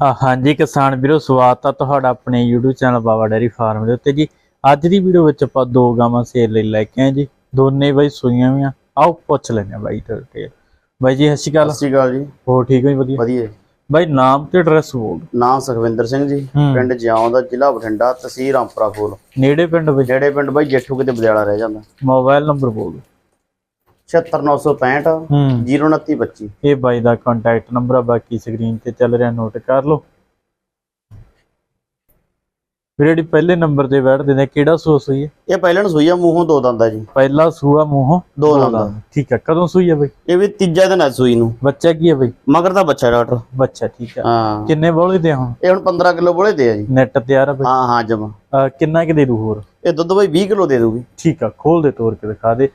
ਆ ਹਾਂਜੀ ਕਿਸਾਨ ਵੀਰੋ ਸਵਾਗਤ ਆ ਤੁਹਾਡਾ ਆਪਣੇ YouTube channel Baba dairy farm ਦੇ ਉੱਤੇ ਜੀ। ਅੱਜ ਦੀ ਵੀਡੀਓ ਵਿੱਚ ਆਪਾਂ ਦੋ ਗਾਵਾਂ ਸੇਲ ਲਈ ਲੈ ਕੇ ਆਏ ਜੀ। ਦੋਨੇ ਬਾਈ ਸੂਈਆਂ ਵੀਆਂ ਆਓ ਪੁੱਛ ਲੈਣੇ ਆ ਬਾਈ ਡਿਟੇਲ ਬਾਈ ਜੀ ਸਤਿ ਸ਼੍ਰੀ ਅਕਾਲ। ਸਤਿ ਸ਼੍ਰੀ ਅਕਾਲ ਜੀ। ਹੋਰ ਠੀਕ ਹੋ ਜੀ? ਵਧੀਆ। ਵਧੀਆ। ਬਾਈ ਨਾਮ ਤੇ ਐਡਰੈਸ ਬੋਲ। ਨਾਮ ਸੁਖਵਿੰਦਰ ਸਿੰਘ ਜੀ। ਪਿੰਡ ਜਿਉਂ ਦਾ ਜ਼ਿਲ੍ਹਾ ਬਠਿੰਡਾ ਤਹਿਸੀਲ ਰਾਮਪੁਰਾ ਫੂਲ ਨੇੜੇ ਪਿੰਡ ਵਿੱਚ ਜਿਹੜੇ ਪਿੰਡ ਬਾਈ ਜੇਠੂ ਕਿਤੇ ਬਦਿਆਲਾ ਰਹਿ ਜਾਂਦਾ। ਮੋਬਾਈਲ ਨੰਬਰ ਬੋਲ। 76965 ਹੂੰ। 02925 ਇਹ ਬਾਈ ਦਾ ਕੰਟੈਕਟ ਨੰਬਰ ਆ ਬਾਕੀ ਸਕਰੀਨ ਤੇ ਚੱਲ ਰਿਹਾ ਨੋਟ ਕਰ ਲਓ। ਵੀਰੇ ਜਿਹੜੀ ਪਹਿਲੇ ਨੰਬਰ ਤੇ ਬੈਠਦੇ ਨੇ ਕਿਹੜਾ ਸੂਸ ਹੋਈ ਹੈ? ਇਹ ਪਹਿਲਾਂ ਨੂੰ ਸੂਈ ਆ ਮੂੰਹੋਂ ਦੋ ਦੰਦਾ ਜੀ। ਪਹਿਲਾ ਸੂਆ ਮੂੰਹੋਂ ਦੋ ਦੰਦਾ। ਠੀਕ ਹੈ ਕਦੋਂ ਸੂਈ ਹੈ ਬਾਈ? ਇਹ ਵੀ ਤੀਜਾ ਦਿਨ ਹੈ ਸੂਈ ਨੂੰ। ਬੱਚਾ ਕੀ ਹੈ ਬਾਈ? ਮਗਰ ਦਾ ਬੱਚਾ ਡਾਕਟਰ। ਬੱਚਾ ਠੀਕ ਹੈ ਹਾਂ। ਕਿੰਨੇ ਬੋਲੇ ਦੇ ਹੁਣ? ਇਹ ਹੁਣ 15 ਕਿਲੋ ਬੋਲੇ ਦੇ ਆ ਜੀ। ਨੈਟ ਤਿਆਰ ਆ ਬਈ? ਹਾਂ ਹਾਂ ਜਮਾ। ਕਿੰਨਾ ਕਿ ਦੇ ਦੂ ਹੋਰ? ਇਹ ਦੁੱਧ ਬਾਈ 20 ਕਿਲੋ ਦੇ ਦੂਗੀ। ਠੀਕ ਆ ਖੋਲ ਦੇ ਤੋੜ ਕੇ ਦਿਖਾ ਦੇ।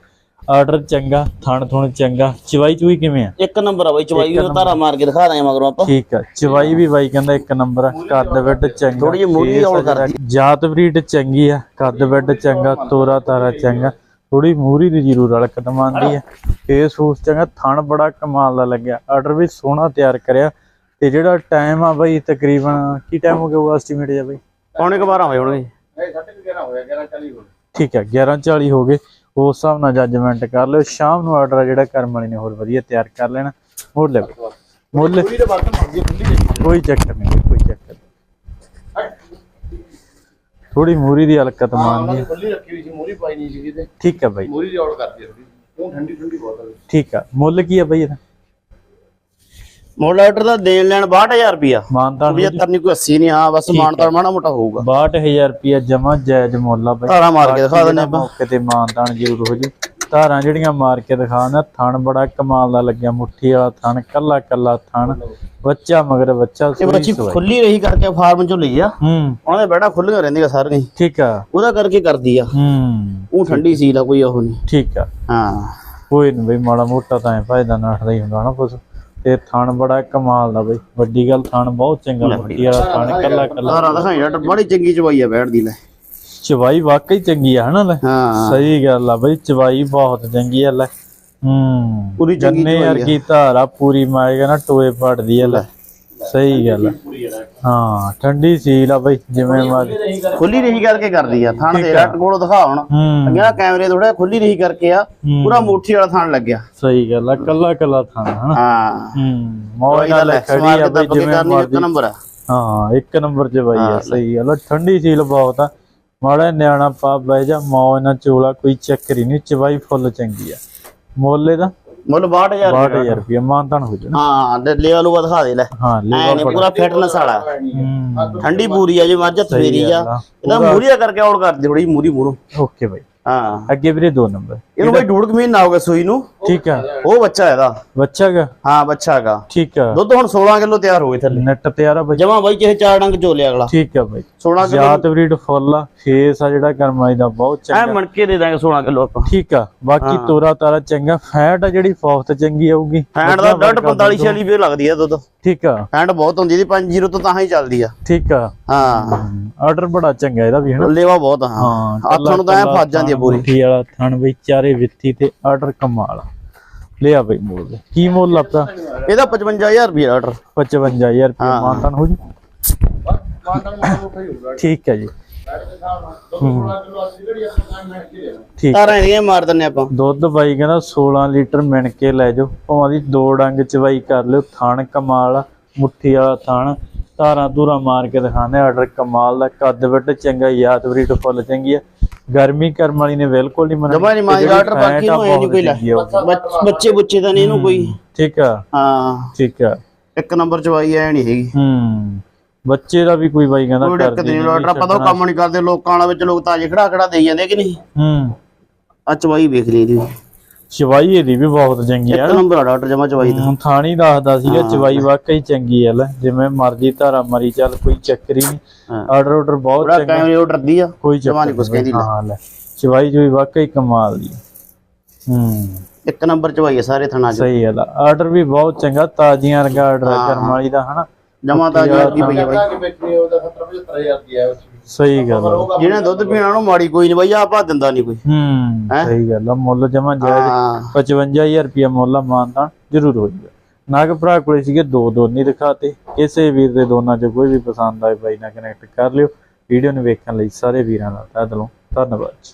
ਆਰਡਰ ਚੰਗਾ ਥਣ ਥੁਣ ਚੰਗਾ ਚਵਾਈ ਚੂਈ ਕਿਵੇਂ ਆ? ਇੱਕ ਨੰਬਰ ਆ ਬਾਈ ਚਵਾਈ ਨੂੰ ਧਾਰਾ ਮਾਰ ਕੇ ਦਿਖਾ ਦਾਂਗੇ ਮਗਰੋਂ ਆਪਾਂ। ਠੀਕ ਆ ਚਵਾਈ ਵੀ ਬਾਈ ਕਹਿੰਦਾ ਇੱਕ ਨੰਬਰ ਆ ਕੱਦ ਵੱਡ ਚੰਗਾ ਥੋੜ੍ਹੀ ਜਿਹੀ ਮੂਹਰੀ ਆ ਹੌਲ ਜਿਹੜਾ, ਜਾਤ ਬਰੀਡ ਚੰਗੀ ਆ ਕੱਦ ਵੱਡ ਚੰਗਾ ਤੋਰਾ ਤਾਰਾ ਚੰਗਾ ਥੋੜੀ ਮੂਰੀ ਦੀ ਜ਼ਰੂਰ ਰਲਕ ਦਮਾਂਦੀ ਆ। ਫੇਸ ਫੂਸ ਚੰਗਾ ਥਣ ਬੜਾ ਕਮਾਲ ਦਾ ਲੱਗਿਆ ਆਰਡਰ ਵੀ ਸੋਹਣਾ ਤਿਆਰ ਕਰਿਆ ਤੇ ਜਿਹੜਾ ਟਾਈਮ ਆ ਬਾਈ ਤਕਰੀਬਨ ਕੀ ਟਾਈਮ ਹੋ ਗਿਆ ਉਹ ਐਸਟੀਮੇਟ ਜਾ ਬਾਈ? ਪੌਣੇ ਕੁ 12 ਹੋਏ ਹੋਣਗੇ ਠੀਕ ਹੈ 11:40 ਹੋ ਗਏ। ਉਸ ਹਿਸਾਬ ਨਾਲ ਜੱਜਮੈਂਟ ਕਰ ਲਿਓ। ਸ਼ਾਮ ਨੂੰ ਆਰਡਰ ਜਿਹੜਾ ਕਰਮ ਵਾਲੀ ਨੇ ਹੋਰ ਵਧੀਆ ਤਿਆਰ ਕਰ ਲੈਣਾ। ਮੋੜ ਲੈ ਮੁੱਲ ਕੋਈ ਚੱਕਰ ਨਹੀਂ ਕੋਈ ਚੱਕਰ ਥੋੜੀ ਮੂਰੀ ਦੀ ਹਲਕਤ ਮਾਰਨੀ ਹੈ ਖੁੱਲੀ ਰੱਖੀ ਹੋਈ ਸੀ ਮੂਰੀ ਪਾਈ ਨਹੀਂ ਸੀਗੀ ਤੇ। ਠੀਕ ਹੈ ਬਾਈ। ਮੂਰੀ ਦੀ ਔੜ ਕਰਦੀ ਸੀ ਉਹ ਠੰਡੀ ਠੰਡੀ ਬਹੁਤ ਆ ਠੀਕ ਆ। ਮੁੱਲ ਕੀ ਹੈ ਬਾਈ ਇਹਦਾ? ਮੋੜ ਦਾ ਦੇਣ ਲੈਣ 62000 ਰੁਪਿਆ ਮਾਨਤਾਨ 75 ਨਹੀਂ ਕੋਈ 80 ਨਹੀਂ ਹਾਂ ਬਸ ਮਾਨਤਾਨ ਮਾੜਾ ਮੋਟਾ ਹੋਊਗਾ। 62000 ਰੁਪਿਆ ਜਮਾ ਜਾਇਜ਼ ਮੁੱਲ ਆ ਬਾਈ। ਧਾਰਾ ਮਾਰ ਕੇ ਦਿਖਾ ਦਿੰਦੇ ਜਿਹੜਾ ਮੌਕੇ ਤੇ ਮਾਨਤਾਨ ਜ਼ਰੂਰ ਹੋ ਜੂ ਧਾਰਾਂ ਜਿਹੜੀਆਂ ਮਾਰ ਕੇ ਦਿਖਾਉਂਦਾ ਥਣ ਬੜਾ ਕਮਾਲ ਦਾ ਲੱਗਿਆ ਮੁੱਠੀ ਵਾਲਾ ਥਣ ਕੱਲਾ ਕੱਲਾ ਥਣ। ਬੱਚਾ ਮਗਰ ਬੱਚਾ ਇਹ ਬੱਚੀ। ਖੁੱਲੀ ਰਹੀ ਕਰਕੇ ਫਾਰਮ ਚੋਂ ਲਈ ਆ। ਹੂੰ। ਉਹਨਾਂ ਦੇ ਬੈਠਾ ਖੁੱਲੀਆਂ ਰਹਿੰਦੀਆਂ ਸਾਰੀਆਂ। ਠੀਕ ਆ। ਉਹਦਾ ਕਰਕੇ ਕਰਦੀ ਆ। ਹੂੰ। ਉਹ ਠੰਡੀ ਸੀ ਲਾ ਕੋਈ ਉਹ ਨਹੀਂ। ਠੀਕ ਆ। ਹਾਂ। ਕੋਈ ਨਹੀਂ ਬਈ ਮਾੜਾ ਮੋਟਾ ਤਾਂ ਭਾਜਦਾ ਨੱਠਦਾ ਹੀ ਹੁੰਦਾ ਨਾ ਕੁਛ। ਤੇ ਥਣ ਬੜਾ ਕਮਾਲ ਦਾ ਬਈ ਵੱਡੀ ਗੱਲ ਥਣ ਬਹੁਤ ਚੰਗਾ ਮੁੱਠੀ ਵਾਲਾ ਥਣ ਕੱਲਾ ਕੱਲਾ ਸਾਰਾ ਦਿਖਾਈ ਡਾਕਟਰ ਬੜੀ ਚੰਗੀ ਚਵਾਈ ਆ ਬੈਠ ਦੀ ਲੈ। ਚਵਾਈ ਵਾਕਈ ਚੰਗੀ ਆ ਹਨਾ ਲੈ? ਹਾਂ। ਸਹੀ ਗੱਲ ਆ ਬਈ ਚਵਾਈ ਬਹੁਤ ਚੰਗੀ ਆ ਲੈ। ਹੂੰ ਪੂਰੀ ਚੰਗੀ ਚਵਾਈ ਆ। ਵਰਗੀ ਧਾਰਾ ਪੂਰੀ ਮਾਏਗਾ ਨਾ ਟੋਏ ਪੜਦੀ ਆ ਲੈ। ਸਹੀ ਗੱਲ ਆ। ਹਾਂ ਠੰਡੀ ਸੀਲ ਆ ਬਈ ਜਿਵੇਂ ਮਾਰੀ ਖੁੱਲੀ ਰਹੀ ਕਰਕੇ ਕਰਦੀ ਆ ਥਣ ਦੇ ਰੱਟ ਕੋਲੋਂ ਦਿਖਾ ਹੁਣ। ਹੂੰ। ਅੱਗੇ ਕੈਮਰੇ ਥੋੜਾ ਖੁੱਲੀ ਰਹੀ ਕਰਕੇ ਆ ਹੂੰ। ਪੂਰਾ ਮੁੱਠੀ ਵਾਲਾ ਥਣ ਲੱਗਿਆ। ਸਹੀ ਗੱਲ ਆ ਕੱਲਾ ਕੱਲਾ ਥਣ ਹਨਾ ਹਾਂ। ਹੂੰ ਮੌਜ ਨਾਲ ਖੜੀ ਆ ਬਈ ਜਿਵੇਂ ਮਰਜ਼ੀ। ਨੰਬਰ ਆ। ਹਾਂ ਇੱਕ ਨੰਬਰ 'ਚ ਬਾਈ ਆ ਸਹੀ ਗੱਲ ਆ ਠੰਡੀ ਸੀਲ ਬਹੁਤ ਆ। ਮਾੜਾ ਜਿਹਾ ਨਿਆਣਾ ਪਾ ਬਹਿ ਜਾ ਮੌਜ ਨਾਲ ਚੋਲਾ ਕੋਈ ਚੱਕਰ ਹੀ ਨਹੀਂ ਚਵਾਈ ਫੁੱਲ ਚੰਗੀ ਆ। ਮੁੱਲ ਇਹਦਾ? ਮੁੱਲ 62000 62000 ਰੁਪਏ। ਮਾਨਤਾਨ ਹੋ ਜਾਣਾ। ਹਾਂ ਤੇ ਲੈ ਲੂਗਾ ਦਿਖਾ ਦੇ ਲੈ। ਹਾਂ ਲੈ ਐ ਨੇ ਪੂਰਾ ਫਿਟਨੈਸ ਵਾਲਾ। ਠੰਡੀ ਪੂਰੀ ਆ ਜੇ ਮੱਝ ਫੇਰੀ ਆ। ਇਹਦਾ ਮੂਰੀਆ ਕਰਕੇ ਔੜ ਕਰਦੀ ਥੋੜੀ ਮੂਰੀ ਮੂਰੋਂ ਓਕੇ ਬਾਈ। ਹਾਂ। ਅੱਗੇ ਵੀਰੇ ਦੋ ਨੰਬਰ। ਇਹਨੂੰ ਬਈ ਡੂੜ ਕੁ ਮਹੀਨਾ ਹੋ ਗਿਆ ਸੂਈ ਨੂੰ। ਠੀਕ ਆ। ਉਹ ਬੱਚਾ ਇਹਦਾ। ਬੱਚਾ ਗਾ ਹਾਂ ਬੱਚਾ ਹੈਗਾ। ਠੀਕ ਆ। ਦੁੱਧ ਹੁਣ 16 ਕਿਲੋ ਤਿਆਰ ਹੋ ਗਏ ਥੱਲੇ। ਨੈਟ ਤਿਆਰ ਆ ਬਾਈ। ਜਮਾ ਬਾਈ ਕਿਸੇ ਚਾਰ ਡੰਗ ਝੋਲੇ ਅਗਲਾ। ਠੀਕ ਆ ਬਾਈ। 16 ਕਿਲੋ ਜਾਤ ਬਰੀਡ ਫੁੱਲ ਆ ਫੇਸ ਆ ਜਿਹੜਾ ਕਰਮਾਈ ਦਾ ਬਹੁਤ ਐ ਚੰਗਾ। ਮਣਕੇ ਦੇ ਦਾਂਗੇ 16 ਕਿਲੋ ਆਪਾਂ। ਠੀਕ ਆ। ਬਾਕੀ ਤੋਰਾ ਤਾਰਾ ਚੰਗਾ। ਫੈਟ ਆ ਜਿਹੜੀ ਫੌਫਤ ਚੰਗੀ ਆਊਗੀ। ਹੈਂਡ ਦਾ ਡੱਟ 45 46 ਵੀ ਲੱਗਦੀ ਆ ਦੁੱਧ। ਠੀਕ ਆ। ਹੈਂਡ ਬਹੁਤ ਹੁੰਦੀ ਇਹਦੀ 50 ਤੋਂ ਤਾਂ ਹੀ ਚੱਲਦੀ ਆ। ਠੀਕ ਆ। ਹਾਂ। ਆਰਡਰ ਬੜਾ ਚੰਗਾ ਇਹਦਾ ਵੀ ਹਨਾ? ਲੇਵਾ ਬਹੁਤ ਹਾਂ ਹਾਂ ਹੱਥ ਨੂੰ ਤਾਂ ਐ ਫਸ ਜਾਂਦੀ ਆ ਪੂਰੀ। ਮੁੱਠੀ ਵਾਲਾ ਥਣ ਬਈ ਚਾਰੇ ਵਿੱਥੀ ਤੇ ਆਰਡਰ ਕਮਾਲ। ਲਿਆ ਬਈ ਮੋਲ। ਦੇ ਕੀ ਮੁੱਲ ਆਪਦਾ ਇਹਦਾ 55000 ਰੁਪਏ ਆਰਡਰ 55000 ਰੁਪਏ। ਮਾਨਤਨ ਹੋ। ਜੀ? ਠੀਕ ਹੈ ਜੀ। ਦੁੱਧ 16 ਕਿਲੋ ਅਸੀਂ ਜਿਹੜੀ ਆਪਾਂ ਕੰਮ ਮੈਂ ਕੀ ਲੈਣਾ ਠੀਕ ਤਾਰਾਂ ਇਹਦੀਆਂ ਮਾਰ ਦਿੰਨੇ ਆਪਾਂ। ਦੁੱਧ ਬਾਈ ਕਹਿੰਦਾ 16 ਲੀਟਰ ਮਿਣ ਕੇ ਲੈ ਜਾਓ। ਭਾਵੇਂ ਦੀ ਦੋ ਡੰਗ ਚਵਾਈ ਕਰ ਲਿਓ। ਥਣ ਕਮਾਲ ਮੁੱਠੀ ਵਾਲਾ ਥਣ। ਧਾਰਾਂ ਧੂਰਾਂ ਮਾਰ ਕੇ ਦਿਖਾਣੇ ਆਰਡਰ ਕਮਾਲ ਦਾ। ਕੱਦ ਵੱਡ ਚੰਗਾ ਯਾਦ ਬਰੀਡ ਫੁੱਲ ਚੰਗੀ ਆ। ਗਰਮੀ ਕਰਮ ਵਾਲੀ ਨੇ ਬਿਲਕੁਲ ਨਹੀਂ ਮੰਨਣੀ ਜਮਾ ਨਹੀਂ ਜਿਹੜੀ ਆਰਡਰ ਬਾਕੀ ਨੂੰ ਇਹ ਨਹੀਂ ਕੋਈ ਲੈ। ਬਹੁਤ ਚੰਗੀ ਆ। ਉਹ। ਬੱਚ- ਬੱਚੇ ਤਾਂ ਨਹੀਂ ਇਹਨੂੰ ਕੋਈ। ਠੀਕ ਆ। ਹਾਂ। ਠੀਕ ਆ। ਇੱਕ ਨੰਬਰ ਚਵਾਈ ਐ ਨਹੀਂ ਹੈਗੀ। ਹੂੰ। ਬੱਚੇ ਦਾ ਵੀ ਕੋਈ ਬਾਈ ਕਹਿੰਦਾ ਕੋਈ ਦਿੱਕਤ ਨਹੀਂ ਆਰਡਰ ਆਪਾਂ ਤਾਂ ਉਹ ਕੰਮ ਨਹੀਂ ਕਰਦੇ ਲੋਕਾਂ ਵਾਲਾ ਵਿੱਚ ਲੋਕ ਤਾਜੇ ਖੜਾ ਖੜਾ ਦੇਈ ਜਾਂਦੇ ਕਿ ਨਹੀਂ? ਹੂੰ। ਆ ਚਵਾਈ ਵੇਖ ਲਈ ਦੀ ਚਵਾਈ ਇਹਦੀ ਵੀ ਬਹੁਤ ਚੰਗੀ ਆ। ਇੱਕ ਨੰਬਰ ਆ ਡਾਕਟਰ ਜਮਾ ਚਵਾਈ ਦਾ। ਥਾਣੀ ਦੱਸਦਾ ਸੀਗਾ ਚਵਾਈ ਵਾਕਈ ਚੰਗੀ ਆ ਲੈ। ਜਿਵੇਂ ਮਰਜ਼ੀ ਧਾਰਾ ਮਰੀ ਚੱਲ ਕੋਈ ਚੱਕਰ ਹੀ ਨਹੀਂ। ਆਰਡਰ ਆਰਡਰ ਬਹੁਤ ਚੰਗਾ। ਕੈਮਰੇ ਉਹ ਡਰਦੀ ਆ? ਕੋਈ ਜਮਾਂ ਚੱਕਰ ਨੀ ਕੁਛ ਨੀ ਕਹਿੰਦੀ ਲੈ। ਹਾਂ ਲੈ। ਚਵਾਈ ਜੋਈ ਵਾਕਈ ਕਮਾਲ ਦੀ ਹੂੰ ਇੱਕ ਨੰਬਰ ਚਵਾਈ ਆ ਸਾਰੇ ਥਣਾ ਚ। ਸਹੀ ਹੈ ਆਰਡਰ ਵੀ ਬਹੁਤ ਚੰਗਾ ਤਾਜ਼ੀਆਂ ਆਰਡਰ ਵਾਲੀ ਦਾ ਹਨਾ? ਜਮਾ ਤਾਂ ਦੀ ਪਈ ਆ ਬਾਈ। ਕਿ ਵੇਚਣੀ ਉਹਦਾ 70 75000 ਦੀ ਆ ਸਹੀ ਗੱਲ ਆ। ਜਿਹਨੇ ਦੁੱਧ ਪੀਣਾ ਉਹਨੂੰ ਮਾੜੀ ਕੋਈ ਨਹੀਂ ਬਾਈ ਆਪਾ ਦਿੰਦਾ ਨਹੀਂ ਕੋਈ। ਹੂੰ ਸਹੀ ਗੱਲ ਆ ਮੁੱਲ ਜਮਾ ਜਾਇਜ਼ ਹਾਂ। 55000 ਰੁਪਇਆ ਮੁੱਲ ਆ ਮਾਨਤਾ ਜ਼ਰੂਰ ਹੋ ਜਾਊਗਾ। ਨਾਗ ਭਰਾ ਕੋਲੇ ਸੀਗੇ ਦੋ ਦੋਨੀ ਦਿਖਾਤੇ। ਕਿਸੇ ਵੀਰ ਦੇ ਦੋਨਾਂ ਚੋਂ ਕੋਈ ਵੀ ਪਸੰਦ ਆਏ ਬਾਈ ਨਾਲ ਕਨੈਕਟ ਕਰ ਲਿਓ। ਵੀਡੀਓ ਨੂੰ ਵੇਖਣ ਲਈ ਸਾਰੇ ਵੀਰਾਂ ਦਾ ਤਹਿ ਦਿਲੋਂ ਧੰਨਵਾਦ ਜੀ।